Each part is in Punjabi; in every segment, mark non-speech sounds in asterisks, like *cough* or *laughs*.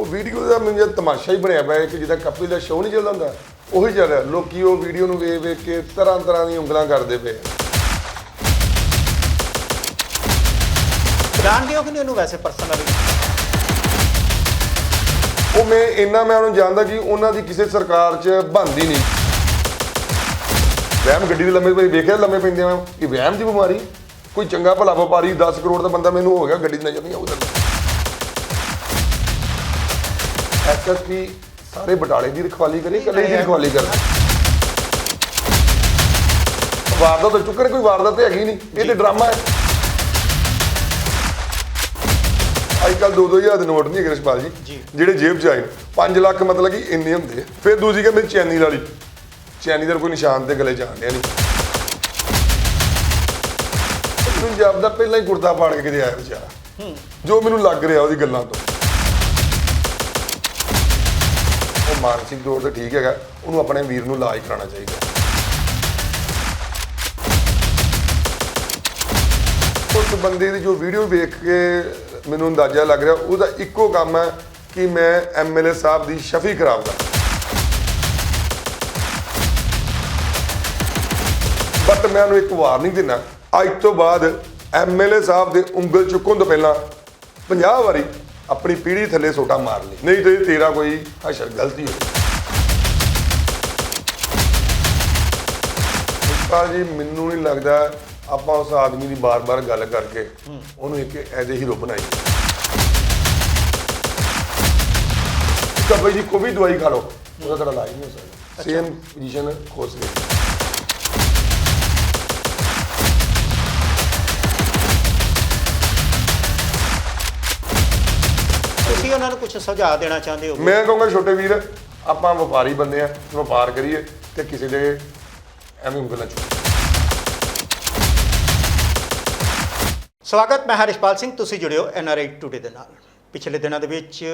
ਉਹ ਵੀਡੀਓ ਦਾ ਮੈਨੂੰ ਜਿਹਾ ਤਮਾਸ਼ਾ ਹੀ ਬਣਿਆ ਪਿਆ ਕਿ ਜਿੱਦਾਂ ਕਪਿਲ ਦਾ ਸ਼ੋਅ ਨਹੀਂ ਚੱਲਦਾ ਹੁੰਦਾ ਉਹੀ ਚੱਲ ਰਿਹਾ। ਲੋਕੀ ਉਹ ਵੀਡੀਓ ਨੂੰ ਵੇਖ ਵੇਖ ਕੇ ਤਰ੍ਹਾਂ ਤਰ੍ਹਾਂ ਦੀਆਂ ਉਂਗਲਾਂ ਕਰਦੇ ਪਏ ਆ। ਜਾਣਦੇ ਹੋ ਕਿ ਨਹੀਂ ਉਹਨੂੰ ਵੈਸੇ ਪਰਸਨਲੀ ਉਹ ਮੈਂ ਇੰਨਾ ਮੈਂ ਉਹਨੂੰ ਜਾਣਦਾ ਕਿ ਉਹਨਾਂ ਦੀ ਕਿਸੇ ਸਰਕਾਰ 'ਚ ਬਣਦੀ ਨਹੀਂ। ਵਹਿਮ ਗੱਡੀ ਦੇ ਲੰਮੇ ਪਈ ਵੇਖਿਆ ਲੰਮੇ ਪੈਂਦੇ ਆ ਇਹ ਵਹਿਮ ਦੀ ਬਿਮਾਰੀ? ਕੋਈ ਚੰਗਾ ਭਲਾ ਵਪਾਰੀ 10 ਕਰੋੜ ਦਾ ਬੰਦਾ ਮੈਨੂੰ ਹੋ ਗਿਆ ਗੱਡੀ ਦੀ ਨਜ਼ਰ ਨਹੀਂ ਆਉਂਦਾ ਐਸਐਸਪੀ ਸਾਰੇ ਬਟਾਲੇ ਦੀ ਰਖਵਾਲੀ ਕਰੀ ਕੱਲੇ ਦੀ ਰਖਵਾਲੀ ਕਰ ਵਾਰਦਾਤ ਤਾਂ ਚੁੱਕਰ ਕੋਈ ਵਾਰਦਾਤ ਤੇ ਹੈਗੀ ਨਹੀਂ ਇਹ ਤੇ ਡਰਾਮਾ ਹੈ। ਅੱਜ ਕੱਲ 2-2000 ਦੇ ਨੋਟ ਨਹੀਂ ਹੈਗੇ ਰਿਸ਼ਪਾਲ ਜੀ। ਜਿਹੜੇ ਜੇਬ 'ਚ ਆਏ 5 ਲੱਖ ਮਤਲਬ ਕਿ ਇੰਨੇ ਹੁੰਦੇ ਫਿਰ ਦੂਜੀ ਕਹਿੰਦੇ ਚੈਨੀ ਵਾਲੀ। ਚੈਨੀ ਦਾ ਕੋਈ ਨਿਸ਼ਾਨ ਤੇ ਗਲੇ ਜਾਣ ਡਿਆ ਨਹੀਂ ਮੈਨੂੰ ਜਾਪਦਾ ਪਹਿਲਾਂ ਹੀ ਕੁੜਤਾ ਪਾੜ ਕੇ ਕਿਤੇ ਆਇਆ ਵਿਚਾਰਾ। ਜੋ ਮੈਨੂੰ ਲੱਗ ਰਿਹਾ ਉਹਦੀ ਗੱਲਾਂ ਤੋਂ। ਮਾਨਸਿਕ ਤੌਰ ਤੇ ਠੀਕ ਹੈਗਾ, ਉਹਨੂੰ ਆਪਣੇ ਵੀਰ ਨੂੰ ਇਲਾਜ ਕਰਾਉਣਾ ਚਾਹੀਦਾ। ਉਸ ਬੰਦੇ ਦੀ ਜੋ ਵੀਡੀਓ ਵੇਖ ਕੇ ਮੈਨੂੰ ਅੰਦਾਜ਼ਾ ਲੱਗ ਰਿਹਾ, ਉਹਦਾ ਇੱਕੋ ਕੰਮ ਹੈ ਕਿ ਮੈਂ ਐਮਐਲਏ ਸਾਹਿਬ ਦੀ ਸ਼ਫੀ ਖਰਾਬ ਬਟ ਮੈਂ ਉਹਨੂੰ ਇੱਕ ਵਾਰਨਿੰਗ ਦਿੰਦਾ। ਅੱਜ ਤੋਂ ਬਾਅਦ ਐਮਐਲਏ ਸਾਹਿਬ ਦੇ ਉਂਗਲ ਚੁੱਕਣ ਤੋਂ ਪਹਿਲਾਂ 50 ਵਾਰੀ ਆਪਣੀ ਪੀੜੀ ਥੱਲੇ ਸੋਟਾ ਮਾਰ ਲਈ। ਨਹੀਂ ਤੇ ਤੇਰਾ ਕੋਈ ਹਸ਼ਰ ਗਲਤੀ ਹੋਈ। ਪੁਸ਼ਪਾ ਜੀ ਮੈਨੂੰ ਨਹੀਂ ਲੱਗਦਾ ਆਪਾਂ ਉਸ ਆਦਮੀ ਦੀ ਬਾਰ-ਬਾਰ ਗੱਲ ਕਰਕੇ ਉਹਨੂੰ ਇੱਕ ਐਜ਼ ਹੀਰੋ ਬਣਾਈ। ਕਬਈ ਜੀ ਕੋਈ ਵੀ ਦਵਾਈ ਖਾ ਲਓ ਉਹਦਾ ਤੁਹਾਡਾ ਇਲਾਜ ਨਹੀਂ ਹੋ ਸਕਦਾ। ਸੇਮ ਪੋਜੀਸ਼ਨ ਹੋ ਸਕਦੀ ਤੁਸੀਂ ਉਹਨਾਂ ਨੂੰ ਕੁਝ ਸੁਝਾਅ ਦੇਣਾ ਚਾਹੁੰਦੇ ਹੋ? ਮੈਂ ਕਹੂੰਗਾ ਛੋਟੇ ਵੀਰ ਆਪਾਂ ਵਪਾਰੀ ਬੰਦੇ ਆ ਵਪਾਰ ਕਰੀਏ ਤੇ ਕਿਸੇ ਦੇ ਐਵੇਂ ਉਂਗਲਾਂ ਚੁੱਕ। ਸਵਾਗਤ ਮੈਂ ਹਰਿਸ਼ਪਾਲ ਸਿੰਘ ਤੁਸੀਂ ਜੁੜਿਓ ਐਨਆਰਆਈ ਟੂਡੇ ਦੇ ਨਾਲ। ਪਿਛਲੇ ਦਿਨਾਂ ਦੇ ਵਿੱਚ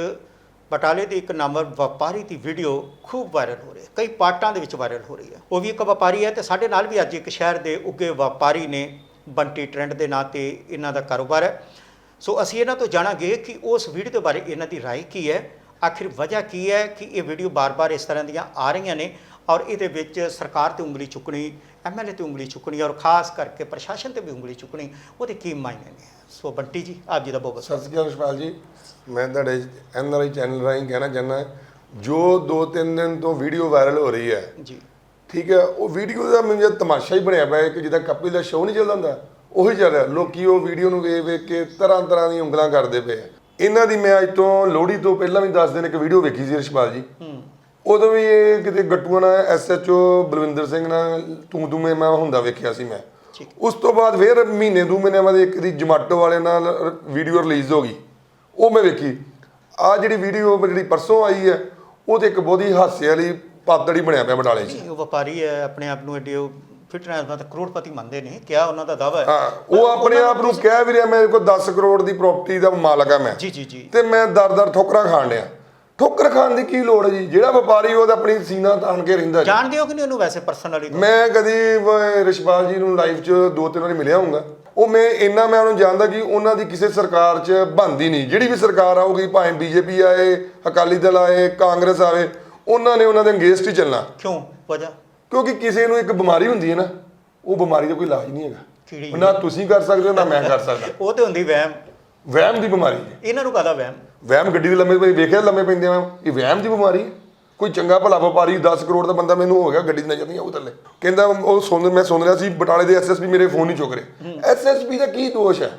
ਬਟਾਲੇ ਦੇ ਇੱਕ ਨਾਮਰ ਵਪਾਰੀ ਦੀ ਵੀਡੀਓ ਖੂਬ ਵਾਇਰਲ ਹੋ ਰਹੀ ਹੈ ਕਈ ਪਾਰਟਾਂ ਦੇ ਵਿੱਚ ਵਾਇਰਲ ਹੋ ਰਹੀ ਹੈ। ਉਹ ਵੀ ਇੱਕ ਵਪਾਰੀ ਹੈ ਤੇ ਸਾਡੇ ਨਾਲ ਵੀ ਅੱਜ ਇੱਕ ਸ਼ਹਿਰ ਦੇ ਉੱਗੇ ਵਪਾਰੀ ਨੇ ਬੰਟੀ ਟ੍ਰੈਂਡ ਦੇ ਨਾਂ ਤੇ ਇਹਨਾਂ ਦਾ ਕਾਰੋਬਾਰ ਹੈ। ਸੋ ਅਸੀਂ ਇਹਨਾਂ ਤੋਂ ਜਾਣਾਂਗੇ ਕਿ ਉਸ ਵੀਡੀਓ ਦੇ ਬਾਰੇ ਇਹਨਾਂ ਦੀ رائے ਕੀ ਹੈ ਆਖਿਰ ਵਜ੍ਹਾ ਕੀ ਹੈ ਕਿ ਇਹ ਵੀਡੀਓ ਬਾਰ-ਬਾਰ ਇਸ ਤਰ੍ਹਾਂ ਦੀਆਂ ਆ ਰਹੀਆਂ ਨੇ ਔਰ ਇਹਦੇ ਵਿੱਚ ਸਰਕਾਰ ਤੇ ਉਂਗਲੀ ਚੁੱਕਣੀ ਐਮਐਲਏ ਤੇ ਉਂਗਲੀ ਚੁੱਕਣੀ ਔਰ ਖਾਸ ਕਰਕੇ ਪ੍ਰਸ਼ਾਸਨ ਤੇ ਵੀ ਉਂਗਲੀ ਚੁੱਕਣੀ ਉਹਦੇ ਕੀ ਮਾਇਨੇ ਨੇ ਸੋ ਬੰਟੀ ਜੀ ਆਪ ਜੀ ਦਾ ਬਹੁਤ ਬਹੁਤ ਸਤਿ ਸ਼੍ਰੀ ਅਕਾਲ ਰਿਸ਼ਪਾਲ ਜੀ ਮੈਂ ਤੁਹਾਡੇ ਐਨਆਰਆਈ ਚੈਨਲ ਰਾਹੀਂ ਕਹਿਣਾ ਚਾਹੁੰਦਾ ਜੋ 2-3 ਦਿਨ ਤੋਂ ਵੀਡੀਓ ਵਾਇਰਲ ਹੋ ਰਹੀ ਹੈ ਜੀ ਠੀਕ ਹੈ ਉਹ ਵੀਡੀਓ ਦਾ ਮੈਨੂੰ ਜਿਹਾ ਤਮਾਸ਼ਾ ਹੀ ਬਣਿਆ ਪਿਆ ਹੈ ਕਿ ਜਿੱਦਾਂ ਕਪਿਲ ਦਾ ਸ਼ੋਅ ਨਹੀਂ ਚੱਲਦਾ ਹੁੰਦਾ ਉਹੀ ਚੱਲ ਰਿਹਾ। ਲੋਕੀ ਉਹ ਵੀਡੀਓ ਨੂੰ ਵੇਖ ਵੇਖ ਕੇ ਤਰ੍ਹਾਂ ਤਰ੍ਹਾਂ ਦੀਆਂ ਉਂਗਲਾਂ ਕਰਦੇ ਪਏ ਆ। ਇਹਨਾਂ ਦੀ ਮੈਂ ਅੱਜ ਤੋਂ ਲੋਹੜੀ ਤੋਂ ਪਹਿਲਾਂ ਵੀ 10 ਦਿਨ ਇੱਕ ਵੀਡੀਓ ਵੇਖੀ ਸੀ ਰਿਸ਼ਪਾਲ ਜੀ। ਉਦੋਂ ਵੀ ਇਹ ਕਿਤੇ ਗੱਟੂਆਂ ਨਾਲ ਐਸਐਚਓ ਬਲਵਿੰਦਰ ਸਿੰਘ ਨਾਲ ਤੂੰ ਤੂੰ ਮੈਂ ਮੈਂ ਹੁੰਦਾ ਵੇਖਿਆ ਸੀ ਮੈਂ। ਉਸ ਤੋਂ ਬਾਅਦ ਫਿਰ ਮਹੀਨੇ ਦੋ ਮਹੀਨੇ ਬਾਅਦ ਇੱਕ ਦੀ ਜਮਾਟੋ ਵਾਲੇ ਨਾਲ ਵੀਡੀਓ ਰਿਲੀਜ਼ ਹੋ ਗਈ। ਉਹ ਮੈਂ ਵੇਖੀ। ਆ ਜਿਹੜੀ ਵੀਡੀਓ ਜਿਹੜੀ ਪਰਸੋਂ ਆਈ ਹੈ ਉਹ ਤੇ ਇੱਕ ਬਹੁਤ ਹਾਸੇ ਵਾਲੀ ਪਾਤੜੀ ਬਣਿਆ ਪਿਆ ਬਟਾਲੇ 'ਚ। ਉਹ ਵਪਾਰੀ ਹੈ ਆਪਣੇ ਆਪ ਨੂੰ ਐਡੇ ਫਿਟਨੈਸ ਮਤਲਬ ਕਰੋੜਪਤੀ ਮੰਨਦੇ ਨੇ ਕਿਆ ਉਹਨਾਂ ਦਾ ਦਾਵਾ ਹੈ। ਹਾਂ ਉਹ ਆਪਣੇ ਆਪ ਨੂੰ ਕਹਿ ਵੀ ਰਿਹਾ ਮੇਰੇ ਕੋਲ 10 ਕਰੋੜ ਦੀ ਪ੍ਰਾਪਰਟੀ ਦਾ ਮਾਲਕ ਆ ਮੈਂ। ਜੀ ਜੀ ਜੀ। ਤੇ ਮੈਂ ਦਰ-ਦਰ ਠੋਕਰਾਂ ਖਾਣ ਡਿਆ। ਠੋਕਰ ਖਾਣ ਦੀ ਕੀ ਲੋੜ ਹੈ ਜੀ? ਜਿਹੜਾ ਵਪਾਰੀ ਉਹ ਤਾਂ ਆਪਣੀ ਸੀਨਾ ਤਾਣ ਕੇ ਰਹਿੰਦਾ ਜੀ। ਜਾਣਦੇ ਹੋ ਕਿ ਨਹੀਂ ਉਹਨੂੰ ਵੈਸੇ ਪਰਸਨਲੀ ਮੈਂ ਕਦੀ ਰਿਸ਼ਪਾਲ ਜੀ ਨੂੰ ਲਾਈਵ 'ਚ ਦੋ ਤਿੰਨ ਵਾਰੀ ਮਿਲਿਆ ਹੋਊਗਾ। ਉਹ ਮੈਂ ਇੰਨਾ ਮੈਂ ਉਹਨੂੰ ਜਾਣਦਾ ਕਿ ਉਹਨਾਂ ਦੀ ਕਿਸੇ ਸਰਕਾਰ 'ਚ ਬਣਦੀ ਨਹੀਂ। ਜਿਹੜੀ ਵੀ ਸਰਕਾਰ ਆਊਗੀ ਭਾਵੇਂ ਬੀਜੇਪੀ ਆਏ ਅਕਾਲੀ ਦਲ ਆਏ ਕਾਂਗਰਸ ਆਵੇ ਉਹਨਾਂ ਨੇ ਉਹਨਾਂ ਦੇ ਅਗੇਂਸਟ ਹੀ ਚੱਲਣਾ। ਕਿਉਂ? ਵਜ੍ਹਾ? ਕਿਉਂਕਿ ਕਿਸੇ ਨੂੰ ਇੱਕ ਬਿਮਾਰੀ ਹੁੰਦੀ ਹੈ ਨਾ ਉਹ ਬਿਮਾਰੀ ਦਾ ਕੋਈ ਇਲਾਜ ਨਹੀਂ ਹੈਗਾ। ਨਾ ਤੁਸੀਂ ਕਰ ਸਕਦੇ ਹੋ ਨਾ ਮੈਂ ਕਰ ਸਕਦਾ। ਉਹ ਤੇ ਹੁੰਦੀ ਵਹਿਮ। ਵਹਿਮ ਦੀ ਬਿਮਾਰੀ ਹੈ। ਇਹਨਾਂ ਨੂੰ ਕਾਹਦਾ ਵਹਿਮ? ਵਹਿਮ ਗੱਡੀ ਦੇ ਲੰਮੇ ਪਈ ਵੇਖਿਆ ਲੰਮੇ ਪੈਂਦੇ ਆ ਇਹ ਵਹਿਮ ਦੀ ਬਿਮਾਰੀ ਹੈ। ਕੋਈ ਚੰਗਾ ਭਲਾ ਵਪਾਰੀ 10 ਕਰੋੜ ਦਾ ਬੰਦਾ ਮੈਨੂੰ ਹੋ ਗਿਆ ਗੱਡੀ ਦੀ ਨਜ਼ਰ ਨਹੀਂ ਆਉ ਥੱਲੇ। ਕਹਿੰਦਾ ਉਹ ਸੁਣ ਮੈਂ ਸੁਣ ਰਿਹਾ ਸੀ ਬਟਾਲੇ ਦੇ ਐਸਐਸਪੀ ਮੇਰੇ ਫੋਨ ਨਹੀਂ ਚੁੱਕ ਰਹੇ। ਐਸਐਸਪੀ ਦਾ ਕੀ ਦੋਸ਼ ਹੈ?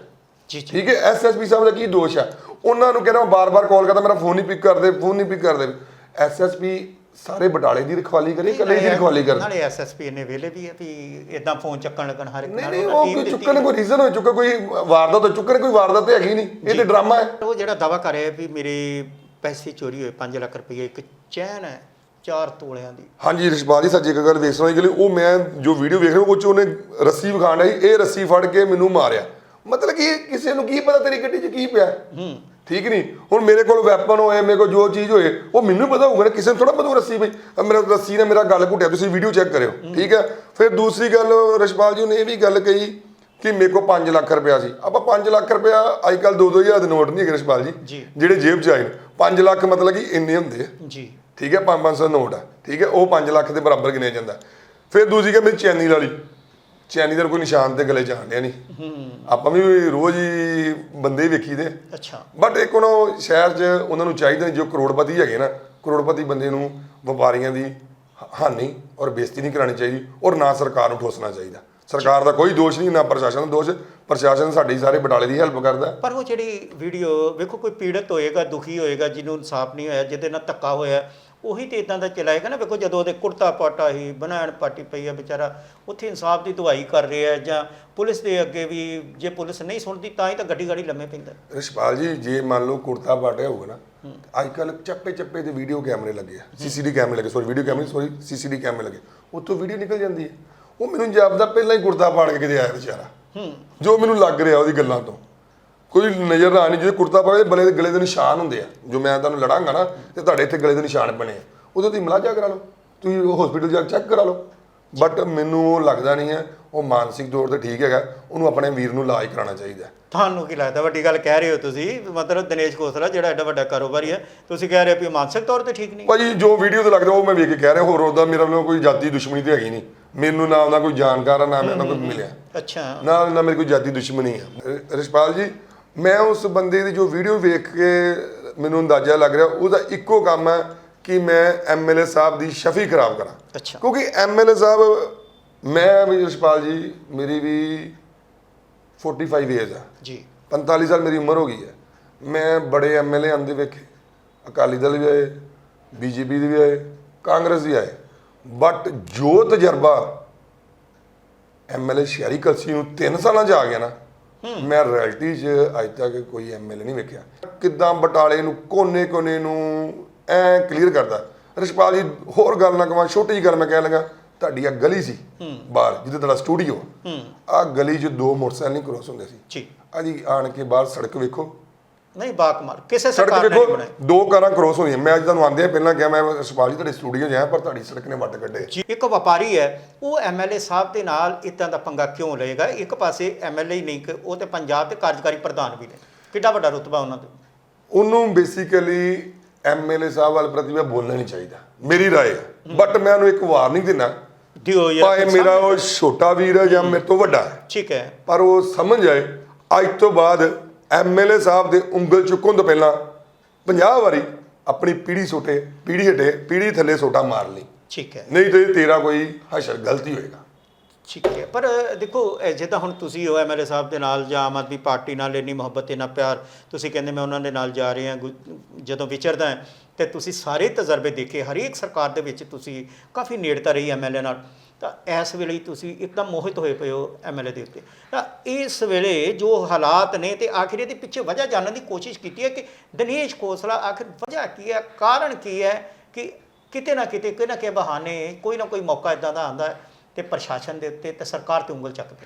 ਜੀ ਜੀ। ਠੀਕ ਹੈ ਐਸਐਸਪੀ ਸਾਹਿਬ ਦਾ ਕੀ ਦੋਸ਼ ਹੈ? ਉਹਨਾਂ ਨੂੰ ਕਹਿੰਦਾ ਮੈਂ ਬਾਰ-ਬਾਰ ਕਾਲ ਕਰਦਾ ਮੇਰਾ ਫੋਨ ਨਹੀਂ ਪਿਕ ਕਰਦੇ ਫੋਨ ਨਹੀਂ ਪਿਕ ਕਰਦੇ। ਐਸਐਸਪੀ ਸਾਰੇ ਬਟਾਲੇ ਦੀ ਰਖਵਾਲੀ ਕਰੇ ਇਕੱਲੇ ਦੀ ਰਖਵਾਲੀ ਕਰ ਨਾਲੇ ਐਸਐਸਪੀ ਨੇ ਵੇਲੇ ਵੀ ਹੈ ਵੀ ਇਦਾਂ ਫੋਨ ਚੱਕਣ ਲੱਗਣ ਹਰ ਇੱਕ ਨਾਲ ਨਹੀਂ ਉਹ ਕੋਈ ਚੁੱਕਣ ਕੋਈ ਰੀਜ਼ਨ ਹੋ ਚੁੱਕਾ ਕੋਈ ਵਾਰਦਾਤ ਹੋ ਚੁੱਕਣ ਕੋਈ ਵਾਰਦਾਤ ਹੈਗੀ ਨਹੀਂ ਇਹ ਤੇ ਡਰਾਮਾ ਹੈ। ਉਹ ਜਿਹੜਾ ਦਾਵਾ ਕਰ ਰਿਹਾ ਵੀ ਮੇਰੇ ਪੈਸੇ ਚੋਰੀ ਹੋਏ 5 ਲੱਖ ਰੁਪਏ ਇੱਕ ਚੈਨ ਹੈ ਚਾਰ ਤੋਲਿਆਂ ਦੀ। ਹਾਂਜੀ ਰਿਸ਼ਪਾਲ ਜੀ ਸੱਚੀ ਇੱਕ ਗੱਲ ਵੇਖ ਸੁਣਾਈ ਗਈ ਉਹ ਮੈਂ ਜੋ ਵੀਡੀਓ ਵੇਖ ਰਿਹਾ ਉਹ ਚ ਉਹਨੇ ਰੱਸੀ ਵਿਖਾਣ ਲਈ ਇਹ ਰੱਸੀ ਫੜ ਕੇ ਮੈਨੂੰ ਮਾਰਿਆ। ਮਤਲਬ ਕਿ ਕਿਸੇ ਨੂੰ ਕੀ ਪਤਾ ਤੇਰੀ ਗੱਡੀ 'ਚ ਕੀ ਪਿਆ? ਹੂੰ। ਠੀਕ ਨਹੀਂ। ਹੁਣ ਮੇਰੇ ਕੋਲ ਵੈਪਨ ਹੋਏ ਮੇਰੇ ਕੋਲ ਜੋ ਚੀਜ਼ ਹੋਏ ਉਹ ਮੈਨੂੰ ਪਤਾ ਹੋਊਗਾ ਨਾ ਕਿਸੇ ਨੂੰ ਥੋੜਾ ਪਤਾ ਰੱਸੀ ਪਈ ਅਹ ਮੇਰਾ ਰੱਸੀ ਨੇ ਮੇਰਾ ਗੱਲ ਘੁੱਟਿਆ ਤੁਸੀਂ ਵੀਡੀਓ ਚੈੱਕ ਕਰਿਓ ਠੀਕ ਹੈ? ਫਿਰ ਦੂਸਰੀ ਗੱਲ ਰਿਸ਼ਪਾਲ ਜੀ ਨੇ ਇਹ ਵੀ ਗੱਲ ਕਹੀ ਕਿ ਮੇਰੇ ਕੋਲ 5 ਲੱਖ ਰੁਪਇਆ ਸੀ। ਆਪਾਂ 5 ਲੱਖ ਰੁਪਇਆ ਅੱਜ ਕੱਲ 2-2000 ਦੇ ਨੋਟ ਨਹੀਂ ਹੈਗੇ ਰਿਸ਼ਪਾਲ ਜੀ। ਜਿਹੜੇ ਜੇਬ 'ਚ ਆਏ ਨੇ। 5 ਲੱਖ ਮਤਲਬ ਕਿ ਇੰਨੇ ਹੁੰਦੇ ਆ। ਜੀ। ਠੀਕ ਹੈ? 5-500 ਨੋਟ ਆ। ਠੀਕ ਹੈ? ਉਹ 5 ਲੱਖ ਦੇ ਬਰਾਬਰ ਗਿਣਿਆ ਜਾਂਦਾ। ਫਿਰ ਦੂਜੀ ਕਿ ਮੇਰੀ ਚੈਨੀ ਵਾਲੀ। ਚੈਨੀ ਦਾ ਕੋਈ ਨਿਸ਼ਾਨ ਤੇ ਗਲੇ ਜਾਣਿਆ ਨਹੀਂ। ਹੂੰ ਆਪਾਂ ਵੀ ਰੋਜ਼ ਹੀ ਬੰਦੇ ਵੇਖੀਦੇ। ਅੱਛਾ। ਬਟ ਇੱਕ ਉਹਨਾਂ ਉਹ ਸ਼ਹਿਰ 'ਚ ਉਹਨਾਂ ਨੂੰ ਚਾਹੀਦਾ ਜੋ ਕਰੋੜਪਤੀ ਹੈਗੇ ਨਾ ਕਰੋੜਪਤੀ ਬੰਦੇ ਨੂੰ ਵਪਾਰੀਆਂ ਦੀ ਹ- ਹਾਨੀ ਔਰ ਬੇਇੱਜ਼ਤੀ ਨਹੀਂ ਕਰਾਣੀ ਚਾਹੀਦੀ ਔਰ ਨਾ ਸਰਕਾਰ ਨੂੰ ਠੋਸਣਾ ਚਾਹੀਦਾ। ਸਰਕਾਰ ਦਾ ਕੋਈ ਦੋਸ਼ ਨਹੀਂ ਨਾ ਪ੍ਰਸ਼ਾਸਨ ਦਾ ਦੋਸ਼ ਪ੍ਰਸ਼ਾਸਨ ਸਾਡੀ ਸਾਰੇ ਬਟਾਲੇ ਦੀ ਹੈਲਪ ਕਰਦਾ। ਪਰ ਉਹ ਜਿਹੜੀ ਵੀਡੀਓ ਵੇਖੋ ਕੋਈ ਪੀੜਤ ਹੋਏਗਾ ਦੁਖੀ ਹੋਏਗਾ ਜਿਹਨੂੰ ਇਨਸਾਫ ਨਹੀਂ ਹੋਇਆ ਜਿਹਦੇ ਨਾਲ ਧੱਕਾ ਹੋਇਆ ਉਹੀ ਤੇ ਇਦਾਂ ਦਾ ਚਲਾਏਗਾ ਨਾ ਵੇਖੋ ਜਦੋਂ ਉਹਦੇ ਕੁੜਤਾ ਪਾਟਾ ਹੀ ਬਣਾਣ ਪਾਟੀ ਪਈ ਆ ਵਿਚਾਰਾ ਉੱਥੇ ਇਨਸਾਫ ਦੀ ਦੁਹਾਈ ਕਰ ਰਿਹਾ ਜਾਂ ਪੁਲਿਸ ਦੇ ਅੱਗੇ ਵੀ ਜੇ ਪੁਲਿਸ ਨਹੀਂ ਸੁਣਦੀ ਤਾਂ ਹੀ ਤਾਂ ਗੱਡੀ ਗਾੜੀ ਲੰਮੇ ਪੈਂਦਾ। ਰਿਸ਼ਪਾਲ ਜੀ ਜੇ ਮੰਨ ਲਓ ਕੁੜਤਾ ਪਾਟਿਆ ਹੋਊਗਾ ਨਾ ਅੱਜ ਕੱਲ ਚੱਪੇ ਚੱਪੇ ਤੇ ਵੀਡੀਓ ਕੈਮਰੇ ਲੱਗੇ ਆ ਸੀਸੀਡੀ ਕੈਮਰੇ ਲੱਗੇ ਸੌਰੀ ਵੀਡੀਓ ਕੈਮਰੇ ਸੌਰੀ ਸੀਸੀਡੀ ਕੈਮਰੇ ਲੱਗੇ ਉੱਥੋਂ ਵੀਡੀਓ ਨਿਕਲ ਜਾਂਦੀ ਹੈ। ਉਹ ਮੈਨੂੰ ਜਾਪਦਾ ਪਹਿਲਾਂ ਹੀ ਕੁੜਤਾ ਪਾੜ ਕੇ ਕਿਤੇ ਆਇਆ ਵਿਚਾਰਾ। ਜੋ ਮੈਨੂੰ ਲੱਗ ਰਿਹਾ ਉਹਦੀ ਗੱਲਾਂ ਤੋਂ। ਕੋਈ ਨਜ਼ਰ ਆ ਨਹੀਂ ਜਿਹਦੇ ਕੁੜਤਾ ਪਾਵੇ ਬਲੇ ਦੇ ਗਲੇ ਦੇ ਨਿਸ਼ਾਨ ਹੁੰਦੇ ਆ। ਜੋ ਮੈਂ ਤੁਹਾਨੂੰ ਲੜਾਂਗਾ ਨਾ ਤੇ ਤੁਹਾਡੇ ਇੱਥੇ ਗਲੇ ਦੇ ਨਿਸ਼ਾਨ ਬਣੇ ਆ। ਉਦੋਂ ਤੁਸੀਂ ਮਲਾਜਾ ਕਰਾ ਲਓ। ਤੁਸੀਂ ਹਸਪੀਟਲ ਜਾ ਕੇ ਚੈੱਕ ਕਰਾ ਲਓ। ਬਟ ਮੈਨੂੰ ਉਹ ਲੱਗਦਾ ਨਹੀਂ ਹੈ ਉਹ ਮਾਨਸਿਕ ਤੌਰ ਤੇ ਠੀਕ ਹੈਗਾ ਉਹਨੂੰ ਆਪਣੇ ਵੀਰ ਨੂੰ ਇਲਾਜ ਕਰਾਉਣਾ ਚਾਹੀਦਾ ਹੈ। ਤੁਹਾਨੂੰ ਕੀ ਲੱਗਦਾ? ਵੱਡੀ ਗੱਲ ਕਹਿ ਰਹੇ ਹੋ ਤੁਸੀਂ ਮਤਲਬ ਦਿਨੇਸ਼ ਖੋਸਲਾ ਜਿਹੜਾ ਐਡਾ ਵੱਡਾ ਕਾਰੋਬਾਰੀ ਹੈ ਤੁਸੀਂ ਕਹਿ ਰਹੇ ਹੋ ਵੀ ਮਾਨਸਿਕ ਤੌਰ ਤੇ ਠੀਕ ਨਹੀਂ? ਭਾਜੀ ਜੋ ਵੀਡੀਓ ਤੇ ਲੱਗਦਾ ਉਹ ਮੈਂ ਵੇਖ ਕੇ ਕਹਿ ਰਿਹਾ ਹੋਰ ਉਹਦਾ ਮੇਰਾ ਵੱਲੋਂ ਕੋਈ ਜਾਤੀ ਦੁਸ਼ਮਣੀ ਤੇ ਹੈਗੀ ਨਹੀਂ। ਮੈਨੂੰ ਨਾ ਉਹਦਾ ਕੋਈ ਜਾਣਕਾਰ ਨਾ ਮੈਂ ਕੋਈ ਮਿਲਿਆ। ਅੱਛਾ। ਨਾ ਨਾ ਮੇਰੀ ਕੋਈ ਜਾਤੀ ਦੁਸ਼ਮਣੀ ਰ- ਰਿਸ਼ਪਾਲ ਜੀ ਮੈਂ ਉਸ ਬੰਦੇ ਦੀ ਜੋ ਵੀਡੀਓ ਵੇਖ ਕੇ ਮੈਨੂੰ ਅੰਦਾਜ਼ਾ ਲੱਗ ਰਿਹਾ ਉਹਦਾ ਇੱਕੋ ਕੰਮ ਹੈ ਕਿ ਮੈਂ ਐਮਐਲਏ ਸਾਹਿਬ ਦੀ ਸ਼ਫੀ ਖਰਾਬ ਕਰਾਂ। ਅੱਛਾ। ਕਿਉਂਕਿ ਐਮਐਲਏ ਸਾਹਿਬ ਮੈਂ ਵੀ ਰਿਸ਼ਪਾਲ ਜੀ ਮੇਰੀ ਵੀ 45 ਏਜ ਆ। ਜੀ। 45 ਸਾਲ ਮੇਰੀ ਉਮਰ ਹੋ ਗਈ ਹੈ। ਮੈਂ ਬੜੇ ਐਮਐਲਏ ਆਂਦੇ ਵੇਖੇ। ਅਕਾਲੀ ਦਲ ਵੀ ਆਏ ਬੀਜੇਪੀ ਦੇ ਵੀ ਆਏ ਕਾਂਗਰਸ ਵੀ ਆਏ। ਬਟ ਜੋ ਤਜਰਬਾ ਐਮਐਲਏ ਸ਼ਹਿਰੀ ਕਲਸੀ ਨੂੰ 3 ਸਾਲਾਂ 'ਚ ਆ ਗਿਆ ਨਾ ਮੈਂ ਰਿਐਲਿਟੀ 'ਚ ਅੱਜ ਤੱਕ ਕੋਈ ਐਮਐਲਏ ਨਹੀਂ ਵੇਖਿਆ। ਕਿੱਦਾਂ ਬਟਾਲੇ ਨੂੰ ਕੋਨੇ-ਕੋਨੇ ਨੂੰ ਐ ਕਲੀਅਰ ਕਰਦਾ। ਰਿਸ਼ਪਾਲ ਜੀ ਹੋਰ ਗੱਲ ਨਾ ਕਵਾਂ ਛੋਟੀ ਜਿਹੀ ਗੱਲ ਮੈਂ ਕਹਿ ਲਗਾ ਤੁਹਾਡੀ ਆ ਗਲੀ ਸੀ ਬਾਹਰ ਜਿੱਥੇ ਤੁਹਾਡਾ ਸਟੂਡੀਓ ਆ। ਗਲੀ 'ਚ ਦੋ ਮੋਟਰਸਾਈਕਲ ਨਹੀਂ ਕ੍ਰੋਸ ਹੁੰਦੇ ਸੀ। ਜੀ। ਅਜੀ ਆਣ ਕੇ ਬਾਹਰ ਸੜਕ ਵੇਖੋ। ਨਹੀਂ ਬਾਕਮਾਲ ਕਿਸੇ ਸਰਕਾਰ ਨੇ ਦੇਖੋ ਦੋ ਕਾਰਾਂ ਕ੍ਰੋਸ ਹੋਈਆਂ। ਮੈਂ ਅੱਜ ਤੁਹਾਨੂੰ ਆਂਦੇ ਪਹਿਲਾਂ ਕਿਹਾ ਮੈਂ ਸੁਪਾਲ ਜੀ ਤੁਹਾਡੇ ਸਟੂਡੀਓ 'ਚ ਪਰ ਤੁਹਾਡੀ ਸੜਕ ਨੇ ਵੱਟ ਕੱਢੇ। ਇੱਕ ਵਪਾਰੀ ਹੈ ਉਹ ਐਮਐਲਏ ਸਾਹਿਬ ਦੇ ਨਾਲ ਇਦਾਂ ਦਾ ਪੰਗਾ ਕਿਉਂ ਲਏਗਾ? ਇੱਕ ਪਾਸੇ ਐਮਐਲਏ ਨਹੀਂ ਕਿ ਉਹ ਤੇ ਪੰਜਾਬ ਦੇ ਕਾਰਜਕਾਰੀ ਪ੍ਰਧਾਨ ਵੀ ਨੇ। ਕਿੱਡਾ ਵੱਡਾ ਰੁਤਬਾ ਉਹਨਾਂ ਦੇ ਉਹਨੂੰ ਬੇਸਿਕਲੀ ਐਮਐਲਏ ਸਾਹਿਬ ਵਾਲ ਪ੍ਰਤੀ ਮੈਂ ਬੋਲਣਾ ਨਹੀਂ ਚਾਹੀਦਾ। ਮੇਰੀ ਰਾਏ ਹੈ। ਬਟ ਮੈਂ ਉਹਨੂੰ ਇੱਕ ਵਾਰਨਿੰਗ ਦਿੰਦਾ। ਦਿਓ ਭਾਵੇਂ ਯਾਰ ਮੇਰਾ ਉਹ ਛੋਟਾ ਵੀਰ ਹੈ ਜਾਂ ਮੇਰੇ ਤੋਂ ਵੱਡਾ ਹੈ। ਠੀਕ ਹੈ। ਪਰ ਉਹ ਸਮਝ ਆਏ ਅੱਜ ਤੋਂ ਬਾਅਦ ਐਮਐਲਏ ਸਾਹਿਬ ਦੇ ਉਂਗਲ ਚੁੱਕਣ ਤੋਂ ਪਹਿਲਾਂ 50 ਵਾਰੀ ਆਪਣੀ ਪੀੜੀ ਸੋਟੇ ਪੀੜੀ ਹਟੇ ਪੀੜੀ ਥੱਲੇ ਸੋਟਾ ਮਾਰ ਲਈ। ਠੀਕ ਹੈ। ਨਹੀਂ ਤੇ ਤੇਰਾ ਕੋਈ ਹਸ਼ਰ ਗਲਤੀ ਹੋਏਗਾ। ਠੀਕ ਹੈ। ਪਰ ਦੇਖੋ ਇਹ ਜਿੱਦਾਂ ਹੁਣ ਤੁਸੀਂ ਹੋ ਐਮਐਲਏ ਸਾਹਿਬ ਦੇ ਨਾਲ ਜਾਂ ਆਮ ਆਦਮੀ ਪਾਰਟੀ ਨਾਲ ਇੰਨੀ ਮੁਹੱਬਤ ਇੰਨਾ ਪਿਆਰ ਤੁਸੀਂ ਕਹਿੰਦੇ ਮੈਂ ਉਹਨਾਂ ਦੇ ਨਾਲ ਜਾ ਰਿਹਾ ਗੁ- ਜਦੋਂ ਵਿਚਰਦਾ ਹਾਂ ਤੇ ਤੁਸੀਂ ਸਾਰੇ ਤਜਰਬੇ ਦੇਖੇ ਹਰੇਕ ਸਰਕਾਰ ਦੇ ਵਿੱਚ ਤੁਸੀਂ ਕਾਫੀ ਨੇੜਤਾ ਰਹੀ ਐਮਐਲਏ ਨਾਲ। ਤਾਂ ਇਸ ਵੇਲੇ ਤੁਸੀਂ ਇੱਕਦਮ ਮੋਹਿਤ ਹੋਏ ਪਏ ਹੋ ਐਮਐਲਏ ਦੇ ਉੱਤੇ। ਤਾਂ ਇਸ ਵੇਲੇ ਜੋ ਹਾਲਾਤ ਨੇ ਤੇ ਆਖਿਰ ਇਹਦੇ ਪਿੱਛੇ ਵਜ੍ਹਾ ਜਾਣਨ ਦੀ ਕੋਸ਼ਿਸ਼ ਕੀਤੀ ਹੈ ਕਿ ਦਿਨੇਸ਼ ਖੋਸਲਾ ਆਖਿਰ ਵਜ੍ਹਾ ਕੀ ਹੈ ਕਾਰਨ ਕੀ ਹੈ ਕਿ ਕਿਤੇ ਨਾ ਕਿਤੇ ਕੋਈ ਨਾ ਕਿ ਬਹਾਨੇ ਕੋਈ ਨਾ ਕੋਈ ਮੌਕਾ ਇਦਾਂ ਦਾ ਆਉਂਦਾ ਤੇ ਪ੍ਰਸ਼ਾਸਨ ਦੇ ਉੱਤੇ ਤੇ ਸਰਕਾਰ ਤੇ ਉਂਗਲ ਚੱਕਦੇ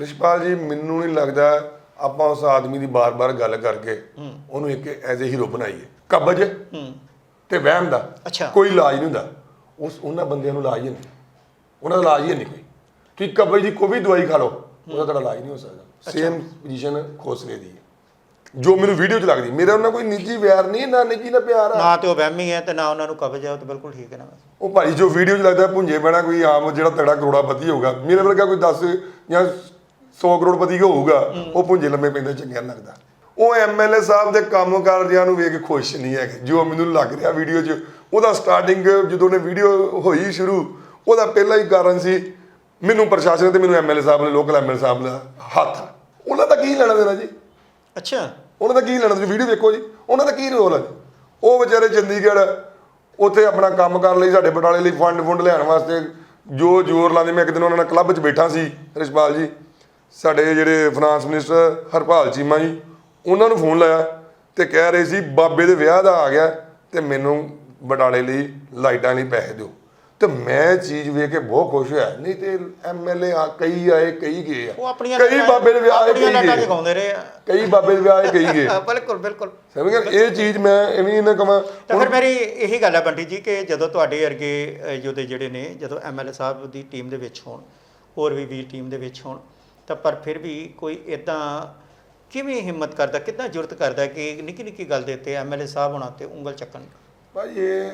ਰਿਸ਼ਪਾਲ ਜੀ ਮੈਨੂੰ ਨਹੀਂ ਲੱਗਦਾ ਆਪਾਂ ਉਸ ਆਦਮੀ ਦੀ ਬਾਰ-ਬਾਰ ਗੱਲ ਕਰਕੇ ਉਹਨੂੰ ਇੱਕ ਐਜ਼ ਅ ਹੀਰੋ ਬਣਾਈਏ। ਕਬਜ ਹੂੰ। ਤੇ ਵਹਿਮ ਦਾ। ਅੱਛਾ। ਕੋਈ ਇਲਾਜ ਨਹੀਂ ਹੁੰਦਾ। ਉਸ ਉਹਨਾਂ ਬੰਦਿਆਂ ਨੂੰ ਇਲਾਜ ਨਹੀਂ। ਉਹਨਾਂ ਦਾ ਇਲਾਜ ਹੀ ਨਹੀਂ ਕੋਈ ਤੁਸੀਂ ਕਬਜ ਦੀ ਕੋਈ ਵੀ ਦਵਾਈ ਖਾ ਲਓ ਉਹਦਾ ਤੁਹਾਡਾ ਇਲਾਜ ਨਹੀਂ ਹੋ ਸਕਦਾ। ਸੇਮ ਪੋਜੀਸ਼ਨ ਖੋਸਲੇ ਦੀ ਹੈ। ਜੋ ਮੈਨੂੰ ਵੀਡੀਓ 'ਚ ਲੱਗਦੀ ਮੇਰਾ ਉਹਨਾਂ ਕੋਈ ਨਿੱਜੀ ਵਿਆਰ ਨਹੀਂ ਨਾ ਨਿੱਜੀ ਨਾ ਪਿਆਰ ਆ। ਨਾ ਤੇ ਉਹ ਵਹਿਮੀ ਹੈ ਤੇ ਨਾ ਉਹਨਾਂ ਨੂੰ ਕਬਜ਼ ਹੈ ਉਹ ਤਾਂ ਬਿਲਕੁਲ ਠੀਕ ਹੈ ਨਾ ਉਹ ਭਾਈ ਜੋ ਵੀਡੀਓ 'ਚ ਲੱਗਦਾ ਪੁੰਜੇ ਬਣਾ ਕੋਈ ਆਮ ਜਿਹੜਾ ਤਗੜਾ ਕਰੋੜਾਪਤੀ ਹੋਊਗਾ ਮੇਰੇ ਵਰਗਾ ਕੋਈ 10 ਜਾਂ 100 ਕਰੋੜਪਤੀ ਹੋਊਗਾ ਉਹ ਪੁੰਜੇ ਲੰਮੇ ਪੈਂਦੇ ਚੰਗਿਆ ਨੀ ਲੱਗਦਾ। ਉਹ ਐਮਐਲਏ ਸਾਹਿਬ ਦੇ ਕੰਮ ਕਰਦਿਆਂ ਨੂੰ ਵੇਖ ਕੇ ਖੁਸ਼ ਨਹੀਂ ਹੈਗੇ। ਜੋ ਮੈਨੂੰ ਲੱਗ ਰਿਹਾ ਵੀਡੀਓ 'ਚ ਉਹਦਾ ਸਟਾਰਟਿੰਗ ਜਦੋਂ ਨੇ ਵੀਡੀਓ ਹੋਈ ਸ਼ੁਰੂ ਉਹਦਾ ਪਹਿਲਾ ਹੀ ਕਾਰਨ ਸੀ ਮੈਨੂੰ ਪ੍ਰਸ਼ਾਸਨ ਤੇ ਮੈਨੂੰ ਐਮਐਲਏ ਸਾਹਿਬ ਨੇ ਲੋਕਲ ਐਮਐਲਏ ਸਾਹਿਬ ਦਾ ਹੱਥ। ਆ। ਉਹਨਾਂ ਦਾ ਕੀ ਲੈਣਾ ਦੇਣਾ ਜੀ? ਅੱਛਾ। ਉਹਨਾਂ ਦਾ ਕੀ ਲੈਣਾ ਤੁਸੀਂ ਵੀਡੀਓ ਵੇਖੋ ਜੀ। ਉਹਨਾਂ ਦਾ ਕੀ ਰੋਲ ਹੈ ਉਹ ਵਿਚਾਰੇ ਚੰਡੀਗੜ੍ਹ ਉੱਥੇ ਆਪਣਾ ਕੰਮ ਕਰਨ ਲਈ ਸਾਡੇ ਬਟਾਲੇ ਲਈ ਫੰਡ ਫੁੰਡ ਲੈਣ ਵਾਸਤੇ ਜੋ ਜ਼ੋਰ ਲਾਉਂਦੇ। ਮੈਂ ਇੱਕ ਦਿਨ ਉਹਨਾਂ ਨਾਲ ਕਲੱਬ 'ਚ ਬੈਠਾ ਸੀ ਰਿਸ਼ਪਾਲ ਜੀ। ਸਾਡੇ ਜਿਹੜੇ ਫਾਈਨਾਂਸ ਮਿਨਿਸਟਰ ਹਰਪਾਲ ਚੀਮਾ ਜੀ ਉਹਨਾਂ ਨੂੰ ਫੋਨ ਲਾਇਆ ਤੇ ਕਹਿ ਰਹੇ ਸੀ ਬਾਬੇ ਦੇ ਵਿਆਹ ਦਾ ਆ ਗਿਆ ਤੇ ਮੈਨੂੰ ਬਟਾਲੇ ਲਈ ਲਾਈਟਾਂ ਲਈ ਪੈਸੇ ਦਿਓ। ਤੇ ਮੈਂ ਚੀਜ਼ ਵੇਖ ਕੇ ਬਹੁਤ ਖੁਸ਼ ਹੋਇਆ। ਨਹੀਂ ਤੇ ਐਮਐਲਏ ਆ ਕਈ ਆਏ ਕਈ ਗਏ ਆ। ਉਹ ਆਪਣੀਆਂ ਕਈ ਬਾਬੇ ਦੇ ਵਿਆਹ ਆਏ ਕਈ ਗਏ। ਜਗਾਉਂਦੇ ਰਹੇ ਆ। ਕਈ ਬਾਬੇ ਦੇ ਵਿਆਹ ਆਏ ਕਈ ਗਏ। *laughs* ਬਿਲਕੁਲ ਬਿਲਕੁਲ। ਸਮਝ ਗਏ ਇਹ ਚੀਜ਼ ਮੈਂ ਐਵੇਂ ਨਾ ਕਵਾਂ। ਤਾਂ ਫਿਰ ਮੇਰੀ ਇਹੀ ਗੱਲ ਹੈ ਬੰਟੀ ਜੀ ਕਿ ਜਦੋਂ ਤੁਹਾਡੇ ਵਰਗੇ ਯੋਧੇ ਜਿਹੜੇ ਨੇ ਜਦੋਂ ਐਮਐਲਏ ਸਾਹਿਬ ਦੀ ਟੀਮ ਦੇ ਵਿੱਚ ਹੋਣ ਹੋਰ ਵੀ ਵੀਰ ਟੀਮ ਦੇ ਵਿੱਚ ਹੋਣ ਤਾਂ ਪਰ ਫਿਰ ਵੀ ਕੋਈ ਇਦਾਂ ਕਿਵੇਂ ਹਿੰਮਤ ਕਰਦਾ ਕਿੰਨਾ ਜੁਰਤ ਕਰਦਾ ਕਿ ਨਿੱਕੀ ਨਿੱਕੀ ਗੱਲ ਦੇ ਉੱਤੇ ਐਮਐਲਏ ਸਾਹਿਬ ਹੋਣਾ ਤੇ ਉਂਗਲ ਚੱਕਣ? ਭਾਈ ਇਹ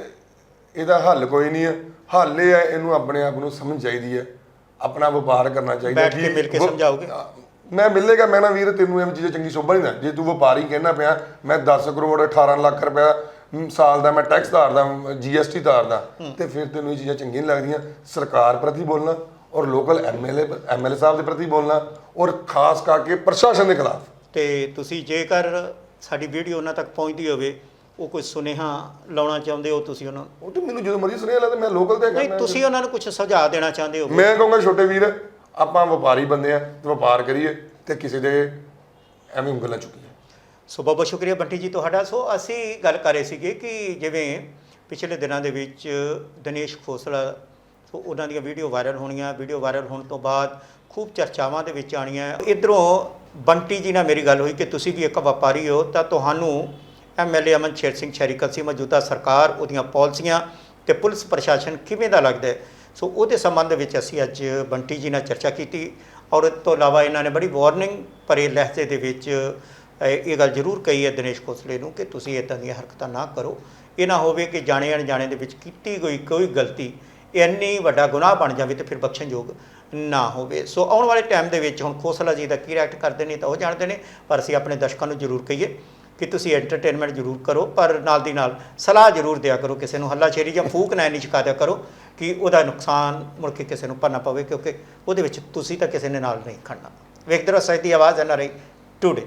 ਇਹਦਾ ਹੱਲ ਕੋਈ ਨਹੀਂ ਹੈ। ਹੱਲ ਇਹ ਹੈ ਇਹਨੂੰ ਆਪਣੇ ਆਪ ਨੂੰ ਸਮਝ ਚਾਹੀਦੀ ਹੈ। ਆਪਣਾ ਵਪਾਰ ਕਰਨਾ ਚਾਹੀਦਾ ਬੈਠ ਕੇ ਮਿਲ ਕੇ ਸਮਝਾਓਗੇ? ਮੈਂ ਮਿਲੇਗਾ ਮੈਂ ਨਾ ਵੀਰ ਤੈਨੂੰ ਇਹ ਚੀਜ਼ਾਂ ਚੰਗੀ ਸ਼ੋਭਾ ਨਹੀਂ ਨਾ ਜੇ ਤੂੰ ਵਪਾਰੀ ਕਹਿਣਾ ਪਿਆ ਮੈਂ 10 ਕਰੋੜ 18 ਲੱਖ ਰੁਪਇਆ ਸਾਲ ਦਾ ਮੈਂ ਟੈਕਸ ਧਾਰਦਾ ਜੀਐਸਟੀ ਧਾਰਦਾ ਤੇ ਫਿਰ ਤੈਨੂੰ ਇਹ ਚੀਜ਼ਾਂ ਚੰਗੀਆਂ ਨਹੀਂ ਲੱਗਦੀਆਂ। ਸਰਕਾਰ ਪ੍ਰਤੀ ਬੋਲਣਾ ਔਰ ਲੋਕਲ ਐਮਐਲਏ ਐਮਐਲਏ ਸਾਹਿਬ ਦੇ ਪ੍ਰਤੀ ਬੋਲਣਾ ਔਰ ਖਾਸ ਕਰਕੇ ਪ੍ਰਸ਼ਾਸਨ ਦੇ ਖਿਲਾਫ। ਤੇ ਤੁਸੀਂ ਜੇਕਰ ਸਾਡੀ ਵੀਡੀਓ ਉਹਨਾਂ ਤੱਕ ਪਹੁੰਚਦੀ ਹੋਵੇ ਉਹ ਕੋਈ ਸੁਨੇਹਾ ਲਾਉਣਾ ਚਾਹੁੰਦੇ ਹੋ ਤੁਸੀਂ ਉਹਨਾਂ ਨੂੰ? ਉਹ ਤੇ ਮੈਨੂੰ ਜਦੋਂ ਮਰਜ਼ੀ ਸੁਣਿਆ ਲੱਗਦਾ ਮੈਂ ਲੋਕਲ ਤੇ ਨਹੀਂ ਕਰਨਾ ਤੁਸੀਂ ਉਹਨਾਂ ਨੂੰ ਕੁਝ ਸੁਝਾਅ ਦੇਣਾ ਚਾਹੁੰਦੇ ਹੋ? ਮੈਂ ਕਹੂੰਗਾ ਛੋਟੇ ਵੀਰ ਆਪਾਂ ਵਪਾਰੀ ਬੰਦੇ ਆ ਤੇ ਵਪਾਰ ਕਰੀਏ ਤੇ ਕਿਸੇ ਦੇ ਐਵੇਂ ਉਂਗਲਾਂ ਚੁੱਕੀਏ। ਸੋ ਬਹੁਤ ਬਹੁਤ ਸ਼ੁਕਰੀਆ ਬੰਟੀ ਜੀ ਤੁਹਾਡਾ। ਸੋ ਅਸੀਂ ਗੱਲ ਕਰ ਰਹੇ ਸੀਗੇ ਕਿ ਜਿਵੇਂ ਪਿਛਲੇ ਦਿਨਾਂ ਦੇ ਵਿੱਚ ਦਿਨੇਸ਼ ਖੋਸਲਾ ਸੋ ਉਹਨਾਂ ਦੀਆਂ ਵੀਡੀਓ ਵਾਇਰਲ ਹੋਣੀਆਂ ਵੀਡੀਓ ਵਾਇਰਲ ਹੋਣ ਤੋਂ ਬਾਅਦ ਖੂਬ ਚਰਚਾਵਾਂ ਦੇ ਵਿੱਚ ਆਣੀਆਂ ਇਧਰੋਂ ਬੰਟੀ ਜੀ ਨਾਲ ਮੇਰੀ ਗੱਲ ਹੋਈ ਕਿ ਤੁਸੀਂ ਵੀ ਇੱਕ ਵਪਾਰੀ ਹੋ ਤਾਂ ਤੁਹਾਨੂੰ ਐਮਐਲਏ ਅਮਨ ਸ਼ੇਰ ਸਿੰਘ ਸ਼ੈਰੀਕਲ ਸੀ ਮੌਜੂਦਾ ਸਰਕਾਰ ਉਹਦੀਆਂ ਪਾਲਿਸੀਆਂ ਤੇ ਪੁਲਿਸ ਪ੍ਰਸ਼ਾਸਨ ਕਿਵੇਂ ਦਾ ਲੱਗਦਾ ਹੈ? ਸੋ ਉਹਦੇ ਸੰਬੰਧ ਵਿੱਚ ਅਸੀਂ ਅੱਜ ਬੰਟੀ ਜੀ ਨਾਲ ਚਰਚਾ ਕੀਤੀ ਔਰ ਇਸ ਤੋਂ ਇਲਾਵਾ ਇਹਨਾਂ ਨੇ ਬੜੀ ਵਾਰਨਿੰਗ ਭਰੇ ਲਹਿਜੇ ਦੇ ਵਿੱਚ ਅ, ਇਹ ਗੱਲ ਜ਼ਰੂਰ ਕਹੀ ਹੈ ਦਿਨੇਸ਼ ਖੋਸਲੇ ਨੂੰ ਕਿ ਤੁਸੀਂ ਇਦਾਂ ਦੀਆਂ ਹਰਕਤਾਂ ਨਾ ਕਰੋ। ਇਹ ਨਾ ਹੋਵੇ ਕਿ ਜਾਣੇ ਅਣਜਾਣੇ ਦੇ ਵਿੱਚ ਕੀਤੀ ਗਈ ਕੋਈ ਗਲਤੀ ਇੰਨੀ ਵੱਡਾ ਗੁਨਾਹ ਬਣ ਜਾਵੇ ਤੇ ਫਿਰ ਬਖਸ਼ਣਯੋਗ ਨਾ ਹੋਵੇ। ਸੋ ਆਉਣ ਵਾਲੇ ਟਾਈਮ ਦੇ ਵਿੱਚ ਹੁਣ ਖੋਸਲਾ ਜੀ ਦਾ ਕੀ ਰਿਐਕਟ ਕਰਦੇ ਨੇ ਤਾਂ ਉਹ ਜਾਣਦੇ ਨੇ ਪਰ ਅਸੀਂ ਆਪਣੇ ਦਰਸ਼ਕਾਂ ਨੂੰ ਜ਼ਰੂਰ ਕਹੀਏ। ਕਿ ਤੁਸੀਂ ਐਂਟਰਟੇਨਮੈਂਟ ਜ਼ਰੂਰ ਕਰੋ, ਪਰ ਨਾਲ ਦੀ ਨਾਲ ਸਲਾਹ ਜ਼ਰੂਰ ਦਿਆ ਕਰੋ ਕਿਸੇ ਨੂੰ ਹੱਲਾਸ਼ੇਰੀ ਜਾਂ ਫੂਕ ਨਾ ਨਹੀਂ ਛਕਾ ਦਿਆ ਕਰੋ ਕਿ ਉਹਦਾ ਨੁਕਸਾਨ ਮੁੜ ਕੇ ਕਿਸੇ ਨੂੰ ਭਰਨਾ ਪਵੇ, ਕਿਉਂਕਿ ਉਹਦੇ ਵਿੱਚ ਤੁਸੀਂ ਤਾਂ ਕਿਸੇ ਨੇ ਨਾਲ ਨਹੀਂ ਖੜਨਾ। ਵੇਖਦੇ ਰਹੋ ਸੱਚ ਦੀ ਆਵਾਜ਼, ਐਨ ਆਰ ਆਈ